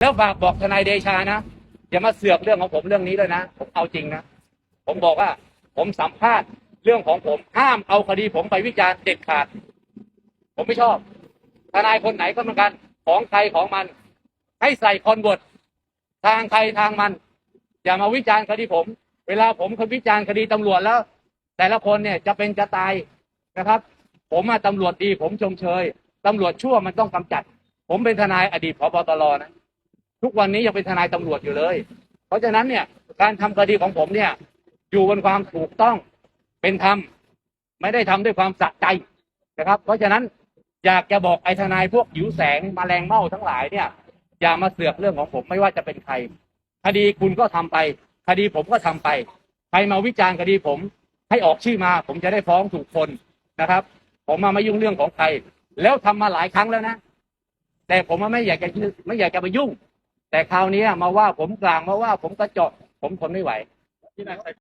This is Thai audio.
แล้วฝากบอกทนายเดชานะอย่ามาเสือกเรื่องของผมเรื่องนี้เลยนะ ผมเอาจริงนะ ผมบอกว่า ผมสัมภาษณ์เรื่องของผมห้ามเอาคดีผมไปวิจารณ์เด็ดขาด ผมไม่ชอบ ทนายคนไหนก็เหมือนกัน ของใครของมัน ให้ใส่คอนบททางใครทางมัน อย่ามาวิจารณ์คดีผม เวลาผมเคยวิจารณ์คดีตำรวจแล้ว แต่ละคนเนี่ยจะเป็นจะตายนะครับ ผมอะตำรวจดี ผมชมเชยตำรวจชั่วมันต้องกำจัด ผมเป็นทนายอดีตพบตรนะ ทุกวันนี้ยังเป็นทนายตำรวจอยู่เลย เพราะฉะนั้นเนี่ยการทำคดีของผมเนี่ย อยู่บนความถูกต้องเป็นธรรมไม่ได้ทำด้วยความสะใจนะครับ เพราะฉะนั้นอยากจะบอกไอ้ทนายพวกหิวแสงมแมลงเม่าทั้งหลายเนี่ย อย่ามาเสือกเรื่องของผมไม่ว่าจะเป็นใคร คดีคุณก็ทำไป คดีผมก็ทำไป ใครมาวิจารณ์คดีผม ให้ออกชื่อมา ผมจะได้ฟ้องถูกคนนะครับ ผมมาไม่ยุ่งเรื่องของใคร แล้วทำมาหลายครั้งแล้วนะ แต่ผมไม่อยากจะไม่อยากจะไปยุ่ง แต่คราวนี้มาว่าผมกลางมาว่าผมกระจอกผมทนไม่ไหว